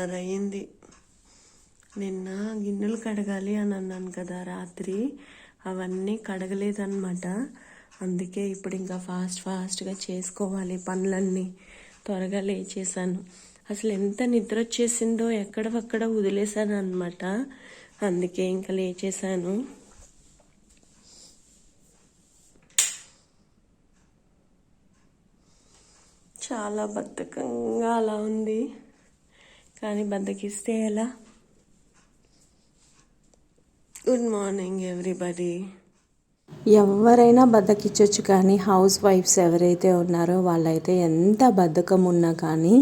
ఒకటిన్నర అయింది నిన్న గిన్నెలు కడగాలి అని అన్నాను కదా రాత్రి. అవన్నీ కడగలేదన్నమాట. అందుకే ఇప్పుడు ఇంకా ఫాస్ట్ ఫాస్ట్గా చేసుకోవాలి పనులన్నీ. త్వరగా లేచేసాను అసలు ఎంత నిద్ర వచ్చేసిందో ఎక్కడవక్కడ వదిలేసాను అనమాట అందుకే ఇంకా లేచేసాను చాలా బద్ధకంగా అలా ఉంది. కానీ బద్దకిస్తే ఎలా? గుడ్ మార్నింగ్ ఎవ్రీబడి ఎవరైనా బద్దకిచ్చొచ్చు కానీ హౌస్ వైఫ్స్ ఎవరైతే ఉన్నారో వాళ్ళైతే ఎంత బద్ధకం ఉన్నా కానీ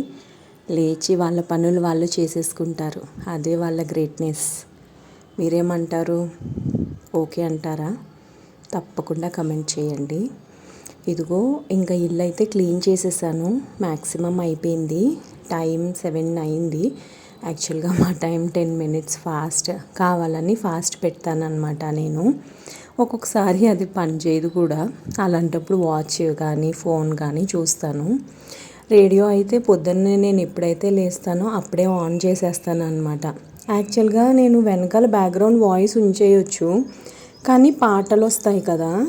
లేచి వాళ్ళ పనులు వాళ్ళు చేసేసుకుంటారు. అదే వాళ్ళ గ్రేట్నెస్ మీరేమంటారు? ఓకే అంటారా? తప్పకుండా కమెంట్ చేయండి. ఇదిగో ఇంకా ఇల్లు అయితే క్లీన్ చేసేసాను. మ్యాక్సిమం అయిపోయింది. టైం సెవెన్ అయింది. యాక్చువల్గా మా టైం టెన్ మినిట్స్ ఫాస్ట్ కావాలని ఫాస్ట్ పెడతానమాట నేను. ఒక్కొక్కసారి అది పనిచేయదు కూడా. అలాంటప్పుడు వాచ్ కానీ ఫోన్ కానీ చూస్తాను. రేడియో అయితే పొద్దున్నే నేను ఎప్పుడైతే లేస్తానో అప్పుడే ఆన్ చేసేస్తాను అనమాట యాక్చువల్గా నేను వెనకాల బ్యాక్గ్రౌండ్ వాయిస్ ఉంచేయొచ్చు. కానీ పాటలు వస్తాయి కదా.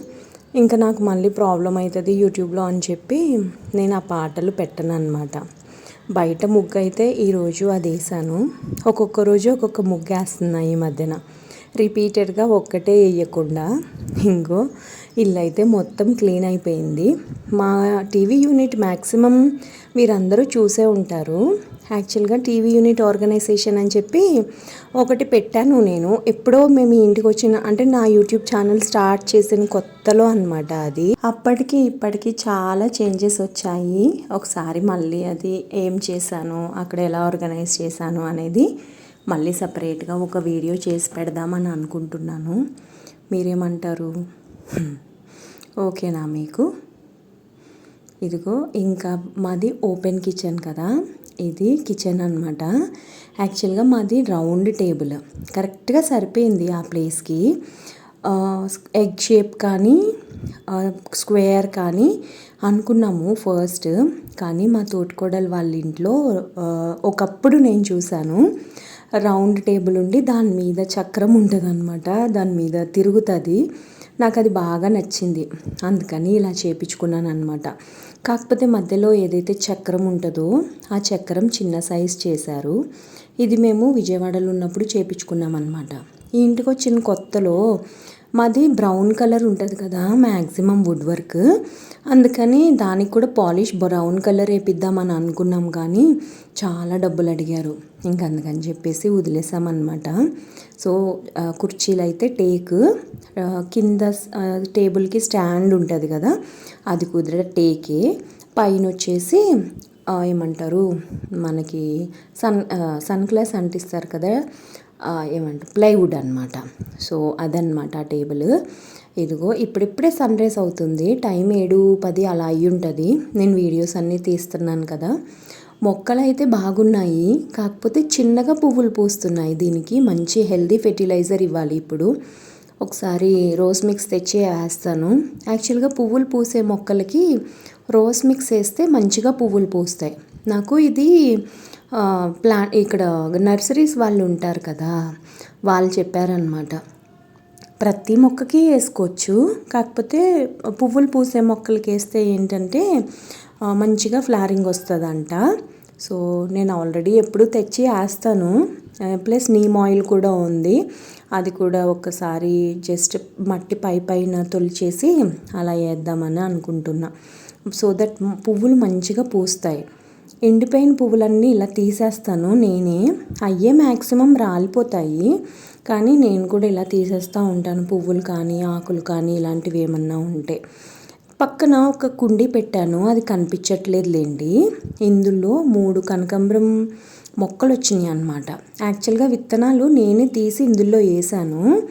ఇంకా నాకు మళ్ళీ ప్రాబ్లం అవుతుంది యూట్యూబ్లో అని చెప్పి నేను ఆ పాటలు పెట్టను అనమాట బయట ముగ్గు అయితే ఈరోజు అది వేసాను. ఒక్కొక్క రోజు ఒక్కొక్క ముగ్గు వేస్తున్నాయి ఈ మధ్యన. రిపీటెడ్గా ఒక్కటే వేయకుండా ఇంకో ఇల్లు అయితే మొత్తం క్లీన్ అయిపోయింది. మా టీవీ యూనిట్ మ్యాక్సిమం మీరందరూ చూసే ఉంటారు. యాక్చువల్గా టీవీ యూనిట్ ఆర్గనైజేషన్ అని చెప్పి ఒకటి పెట్టాను నేను. ఎప్పుడో మేము ఇంటికి వచ్చిన అంటే నా యూట్యూబ్ ఛానల్ స్టార్ట్ చేసిన కొత్తలో అనమాట అది. అప్పటికి ఇప్పటికి చాలా చేంజెస్ వచ్చాయి. ఒకసారి మళ్ళీ అది ఏం చేశాను అక్కడ ఎలా ఆర్గనైజ్ చేశాను అనేది మళ్ళీ సపరేట్గా ఒక వీడియో చేసి పెడదామని అనుకుంటున్నాను. మీరేమంటారు? ఓకేనా మీకు? ఇదిగో ఇంకా మాది ఓపెన్ కిచెన్ కదా. ఇది కిచెన్ అనమాట యాక్చువల్గా మాది రౌండ్ టేబుల్ కరెక్ట్గా సరిపోయింది ఆ ప్లేస్కి ఎగ్ షేప్ కానీ స్క్వేర్ కానీ అనుకున్నాము ఫస్ట్ కానీ మా తోటికోడలు వాళ్ళ ఇంట్లో ఒకప్పుడు నేను చూశాను. రౌండ్ టేబుల్ ఉండి దాని మీద చక్రం ఉంటుంది అనమాట దాని మీద తిరుగుతుంది. నాకు అది బాగా నచ్చింది. అందుకని ఇలా చేపించుకున్నాను అనమాట కాకపోతే మధ్యలో ఏదైతే చక్రం ఉంటుందో ఆ చక్రం చిన్న సైజ్ చేశారు. ఇది మేము విజయవాడలో ఉన్నప్పుడు చేపించుకున్నాం అనమాట ఈ ఇంటికి వచ్చిన కొత్తలో మాది బ్రౌన్ కలర్ ఉంటుంది కదా మ్యాక్సిమం వుడ్ వర్క్. అందుకని దానికి కూడా పాలిష్ బ్రౌన్ కలర్ వేపిద్దామని అనుకున్నాం కానీ చాలా డబ్బులు అడిగారు. ఇంక అందుకని చెప్పేసి వదిలేసామన్నమాట. సో కుర్చీలు అయితే టేక్ కింద టేబుల్కి స్టాండ్ ఉంటుంది కదా అది కుదిరే టేకే. పైన వచ్చేసి ఏమంటారు మనకి సన్ సన్ గ్లాస్ అంటిస్తారు కదా ఏమంటారు? ప్లైవుడ్ అనమాట సో అదనమాట ఆ టేబుల్. ఇదిగో ఇప్పుడిప్పుడే సన్ రైజ్ అవుతుంది. టైం ఏడు పది అలా అయ్యి ఉంటుంది నేను వీడియోస్ అన్నీ తీస్తున్నాను కదా. మొక్కలు అయితే బాగున్నాయి. కాకపోతే చిన్నగా పువ్వులు పూస్తున్నాయి దీనికి. మంచి హెల్దీ ఫెర్టిలైజర్ ఇవ్వాలి ఇప్పుడు. ఒకసారి రోజ్ మిక్స్ తెచ్చి వేస్తాను. యాక్చువల్గా పువ్వులు పూసే మొక్కలకి రోజ్ మిక్స్ వేస్తే మంచిగా పువ్వులు పూస్తాయి. నాకు ఇది ప్లా ఇక్కడ నర్సరీస్ వాళ్ళు ఉంటారు కదా వాళ్ళు చెప్పారనమాట ప్రతి మొక్కకి వేసుకోవచ్చు కాకపోతే పువ్వులు పూసే మొక్కలకి వేస్తే ఏంటంటే మంచిగా ఫ్లారింగ్ వస్తుందంట. సో నేను ఆల్రెడీ ఎప్పుడు తెచ్చి వేస్తాను. ప్లస్ నీమ్ ఆయిల్ కూడా ఉంది. అది కూడా ఒకసారి జస్ట్ మట్టి పై పైన తొలిచేసి అలా వేద్దామని అనుకుంటున్నా. సో దట్ పువ్వులు మంచిగా పూస్తాయి. ఎండిపోయిన పువ్వులన్నీ ఇలా తీసేస్తాను నేనే. అయ్యే మ్యాక్సిమం రాలిపోతాయి. కానీ నేను కూడా ఇలా తీసేస్తూ ఉంటాను. పువ్వులు కానీ ఆకులు కానీ ఇలాంటివి ఏమన్నా ఉంటే. పక్కన ఒక కుండీ పెట్టాను. అది కనిపించట్లేదు లేండి ఇందులో మూడు కనకాంబరం మొక్కలు వచ్చినాయి అనమాట యాక్చువల్గా విత్తనాలు నేనే తీసి ఇందులో వేసాను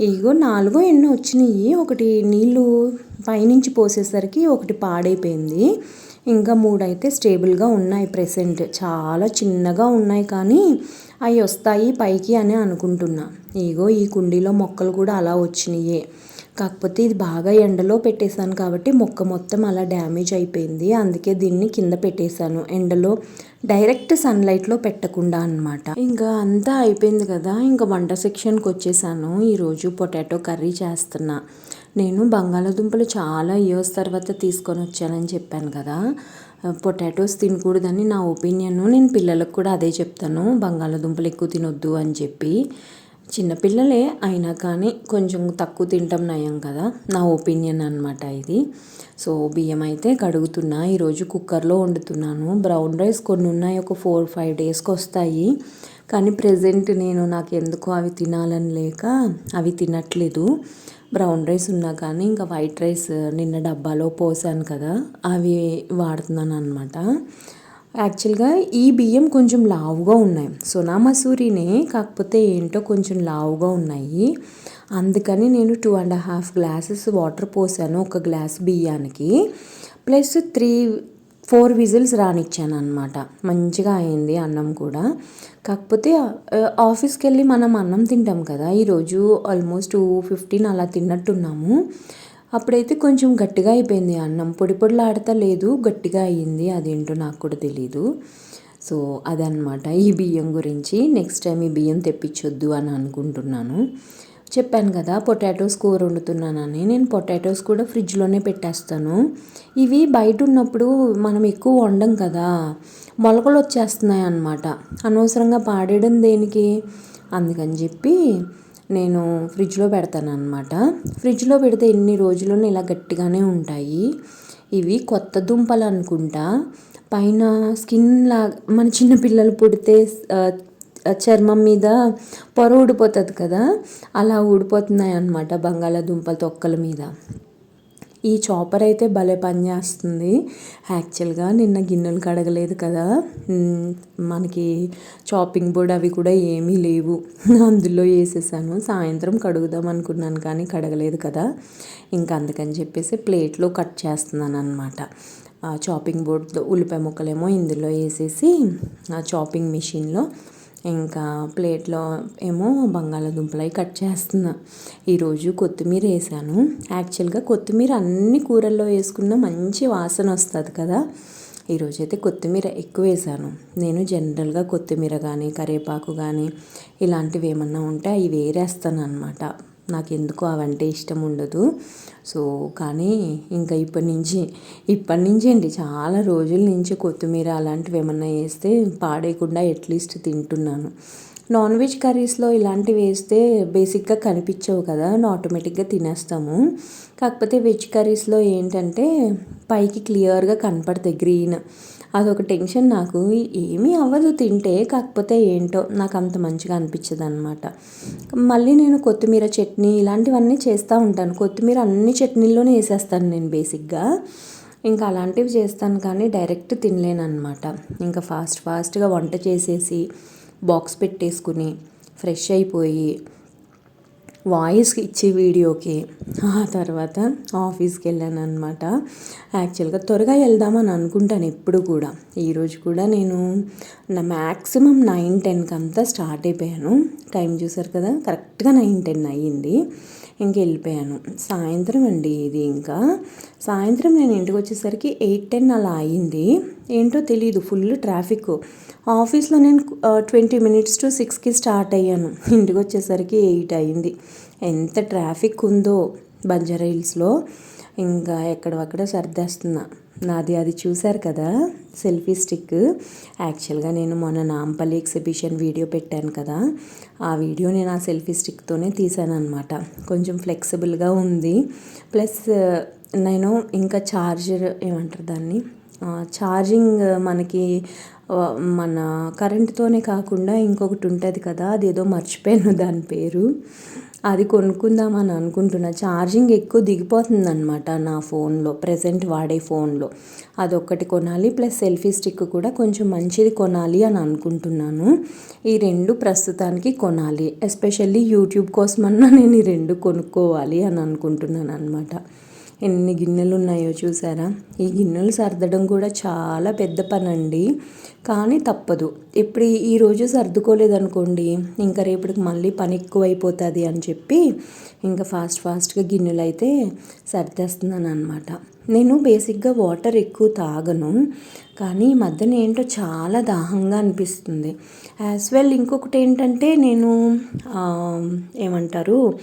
ఇగో నాలుగో ఎన్నో వచ్చినాయి. ఒకటి నీళ్ళు పైనుంచి పోసేసరికి ఒకటి పాడైపోయింది. ఇంకా మూడు అయితే స్టేబుల్గా ఉన్నాయి ప్రెసెంట్. చాలా చిన్నగా ఉన్నాయి కానీ అవి వస్తాయి పైకి అని అనుకుంటున్నా. ఇగో ఈ కుండీలో మొక్కలు కూడా అలా వచ్చినాయి. కాకపోతే ఇది బాగా ఎండలో పెట్టేశాను కాబట్టి మొక్క మొత్తం అలా డ్యామేజ్ అయిపోయింది. అందుకే దీన్ని కింద పెట్టేశాను. ఎండలో డైరెక్ట్ సన్లైట్లో పెట్టకుండా అన్నమాట. ఇంకా అంతా అయిపోయింది కదా. ఇంకా వంట సెక్షన్కి వచ్చేసాను. ఈరోజు పొటాటో కర్రీ చేస్తున్నా. నేను బంగాళాదుంపలు చాలా ఇయర్స్ తర్వాత తీసుకొని వచ్చానని చెప్పాను కదా. పొటాటోస్ తినకూడదని నా ఒపీనియన్ నేను పిల్లలకు కూడా అదే చెప్తాను. బంగాళాదుంపలు ఎక్కువ తినొద్దు అని చెప్పి. చిన్నపిల్లలే అయినా కానీ కొంచెం తక్కువ తింటాం నయం కదా. నా ఒపీనియన్ అనమాట ఇది. సో బియ్యం అయితే కడుగుతున్నా. ఈరోజు కుక్కర్లో వండుతున్నాను. బ్రౌన్ రైస్ కొన్ని ఉన్నాయి. ఒక ఫోర్ ఫైవ్ డేస్కి వస్తాయి. కానీ ప్రజెంట్ నేను నాకు ఎందుకో అవి తినాలని లేక అవి తినట్లేదు. బ్రౌన్ రైస్ ఉన్నా కానీ ఇంకా వైట్ రైస్ నిన్న డబ్బాలో పోసాను కదా అవి వాడుతున్నాను అనమాట యాక్చువల్గా ఈ బియ్యం కొంచెం లావుగా ఉన్నాయి. సోనా మసూరినే కాకపోతే ఏంటో కొంచెం లావుగా ఉన్నాయి. అందుకని నేను two and half glasses water పోసాను ఒక గ్లాస్ బియ్యానికి. ప్లస్ త్రీ ఫోర్ విజిల్స్ రానిచ్చాను అనమాట మంచిగా అయింది అన్నం కూడా. కాకపోతే ఆఫీస్కి వెళ్ళి మనం అన్నం తింటాం కదా. ఈరోజు ఆల్మోస్ట్ టూ ఫిఫ్టీన్ అలా తిన్నట్టున్నాము. అప్పుడైతే కొంచెం గట్టిగా అయిపోయింది అన్నం. పొడి పొడిలాడతా లేదు గట్టిగా అయ్యింది. అదేంటో నాకు కూడా తెలీదు. సో అదనమాట ఈ బియ్యం గురించి. నెక్స్ట్ టైం ఈ బియ్యం తెప్పించొద్దు అని అనుకుంటున్నాను. చెప్పాను కదా పొటాటోస్ కూర వండుతున్నానని. నేను పొటాటోస్ కూడా ఫ్రిడ్జ్లోనే పెట్టేస్తాను. ఇవి బయట ఉన్నప్పుడు మనం ఎక్కువ వండం కదా మొలకలు వచ్చేస్తున్నాయి అన్నమాట. అనవసరంగా పాడేయడం దేనికి? అందుకని చెప్పి నేను ఫ్రిడ్జ్లో పెడతాను అనమాట ఫ్రిడ్జ్లో పెడితే ఎన్ని రోజులను ఇలా గట్టిగానే ఉంటాయి. ఇవి కొత్త దుంపలు అనుకుంటా. పైన స్కిన్ లాగా మన చిన్న పిల్లలు పుడితే చర్మం మీద పొర ఊడిపోతుంది కదా అలా ఊడిపోతున్నాయి అన్నమాట బంగాళాదుంపల తొక్కల మీద. ఈ చాపర్ అయితే భలే పని చేస్తుంది. యాక్చువల్గా నిన్న గిన్నెలు కడగలేదు కదా మనకి చాపింగ్ బోర్డ్ అవి కూడా ఏమీ లేవు. అందులో వేసేసాను. సాయంత్రం కడుగుదాం అనుకున్నాను కానీ కడగలేదు కదా. ఇంకా అందుకని చెప్పేసి ప్లేట్లో కట్ చేస్తున్నాను అనమాట చాపింగ్ బోర్డ్ ఉల్లిపాయ ముక్కలేమో ఇందులో వేసేసి ఆ చాపింగ్ మిషన్లో ఇంకా ప్లేట్లో ఏమో బంగాళాదుంపలు అవి కట్ చేస్తున్నా. ఈరోజు కొత్తిమీర వేసాను. యాక్చువల్గా కొత్తిమీర అన్ని కూరల్లో వేసుకున్న మంచి వాసన వస్తుంది కదా. ఈరోజు అయితే కొత్తిమీర ఎక్కువ వేసాను. నేను జనరల్గా కొత్తిమీర కానీ కరివేపాకు కానీ ఇలాంటివి ఏమన్నా ఉంటే అవి వేరేస్తాను అనమాట నాకు ఎందుకు అవంటే ఇష్టం ఉండదు. సో కానీ ఇంకా ఇప్పటి నుంచి ఇప్పటి నుంచి అండి చాలా రోజుల నుంచి కొత్తిమీర అలాంటివి ఏమన్నా వేస్తే పాడేయకుండా అట్లీస్ట్ తింటున్నాను. నాన్ వెజ్ కర్రీస్లో ఇలాంటివి వేస్తే బేసిక్గా కనిపించవు కదా ఆటోమేటిక్గా తినేస్తాము. కాకపోతే వెజ్ కర్రీస్లో ఏంటంటే పైకి క్లియర్గా కనపడతాయి గ్రీన్. అదొక టెన్షన్ నాకు. ఏమీ అవ్వదు తింటే కాకపోతే ఏంటో నాకు అంత మంచిగా అనిపించదు అనమాట మళ్ళీ నేను కొత్తిమీర చట్నీ ఇలాంటివన్నీ చేస్తూ ఉంటాను. కొత్తిమీర అన్ని చట్నీల్లోనే వేసేస్తాను నేను బేసిక్గా. ఇంకా అలాంటివి చేస్తాను కానీ డైరెక్ట్ తినలేను అనమాట ఇంకా ఫాస్ట్ ఫాస్ట్గా వంట చేసేసి బాక్స్ పెట్టేసుకుని ఫ్రెష్ అయిపోయి వాయిస్ ఇచ్చే వీడియోకి. ఆ తర్వాత ఆఫీస్కి వెళ్ళాను అనమాట యాక్చువల్గా త్వరగా వెళ్దామని అనుకుంటాను ఎప్పుడు కూడా. ఈరోజు కూడా నేను నా మ్యాక్సిమం నైన్ టెన్కి అంతా స్టార్ట్ అయిపోయాను. టైం చూసారు కదా కరెక్ట్గా నైన్ టెన్ అయ్యింది. ఇంక వెళ్ళిపోయాను. సాయంత్రం అండి ఇది ఇంకా. సాయంత్రం నేను ఇంటికి వచ్చేసరికి ఎయిట్ టెన్ అలా అయ్యింది. ఏంటో తెలియదు ఫుల్ ట్రాఫిక్. ఆఫీస్లో నేను ట్వంటీ మినిట్స్ టు సిక్స్కి స్టార్ట్ అయ్యాను. ఇంటికి వచ్చేసరికి ఎయిట్ అయింది. ఎంత ట్రాఫిక్ ఉందో బంజారా హిల్స్లో. ఇంకా ఎక్కడవక్కడ సర్దేస్తున్నా. నాది అది చూశారు కదా సెల్ఫీ స్టిక్. యాక్చువల్గా నేను మొన్న నాంపల్లి ఎగ్జిబిషన్ వీడియో పెట్టాను కదా ఆ వీడియో నేను ఆ సెల్ఫీ స్టిక్తోనే తీసాను అనమాట కొంచెం ఫ్లెక్సిబుల్గా ఉంది. ప్లస్ నేను ఇంకా చార్జర్ ఏమంటారు దాన్ని? ఛార్జింగ్ మనకి మన కరెంటుతోనే కాకుండా ఇంకొకటి ఉంటుంది కదా అదేదో మర్చిపోయాను దాని పేరు. అది కొనుక్కుందామని అనుకుంటున్నా. ఛార్జింగ్ ఎక్కువ దిగిపోతుంది అనమాట నా ఫోన్లో ప్రజెంట్ వాడే ఫోన్లో. అదొక్కటి కొనాలి ప్లస్ సెల్ఫీ స్టిక్ కూడా కొంచెం మంచిది కొనాలి అని అనుకుంటున్నాను. ఈ రెండు ప్రస్తుతానికి కొనాలి. ఎస్పెషల్లీ యూట్యూబ్ కోసమన్నా నేను ఈ రెండు కొనుక్కోవాలి అని అనుకుంటున్నాను అనమాట ఎన్ని గిన్నెలు ఉన్నాయో చూసారా? ఈ గిన్నెలు సర్దడం కూడా చాలా పెద్ద పని అండి కానీ తప్పదు. ఇప్పుడు ఈ- రోజు సర్దుకోలేదనుకోండి ఇంకా రేపటికి మళ్ళీ పని ఎక్కువైపోతుంది అని చెప్పి ఇంకా ఫాస్ట్ ఫాస్ట్గా గిన్నెలు అయితే సర్దేస్తున్నాను అనమాట నేను బేసిక్గా వాటర్ ఎక్కువ తాగను కానీ ఈ మధ్యన ఏంటో చాలా దాహంగా అనిపిస్తుంది. యాజ్ వెల్ ఇంకొకటి ఏంటంటే నేను ఏమంటారు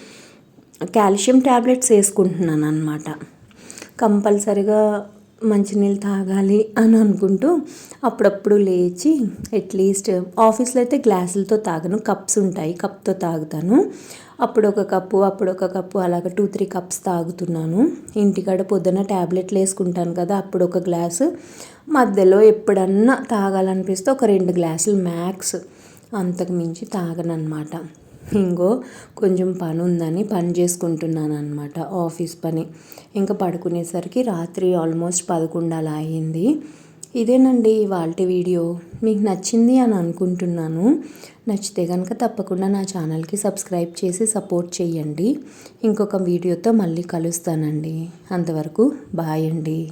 కాల్షియం ట్యాబ్లెట్స్ వేసుకుంటున్నాను అనమాట కంపల్సరిగా మంచినీళ్ళు తాగాలి అని అనుకుంటూ అప్పుడప్పుడు లేచి అట్లీస్ట్ ఆఫీస్లో అయితే గ్లాసులతో తాగను కప్స్ ఉంటాయి కప్తో తాగుతాను. అప్పుడు ఒక కప్పు అప్పుడు ఒక కప్పు అలాగ టూ త్రీ కప్స్ తాగుతున్నాను. ఇంటికాడ పొద్దున ట్యాబ్లెట్లు వేసుకుంటాను కదా అప్పుడు ఒక గ్లాసు. మధ్యలో ఎప్పుడన్నా తాగాలనిపిస్తే ఒక రెండు గ్లాసులు మ్యాక్స్ అంతకు మించి తాగనమాట ఇంకో కొంచెం పని ఉందని పని చేసుకుంటున్నాను అనమాట ఆఫీస్ పని. ఇంకా పడుకునేసరికి రాత్రి ఆల్మోస్ట్ పదకొండు అలా ఇదేనండి ఇవాళ వీడియో. మీకు నచ్చింది అని అనుకుంటున్నాను. నచ్చితే కనుక తప్పకుండా నా ఛానల్కి సబ్స్క్రైబ్ చేసి సపోర్ట్ చేయండి ఇంకొక వీడియోతో మళ్ళీ కలుస్తానండి. అంతవరకు బాయ్ అండి.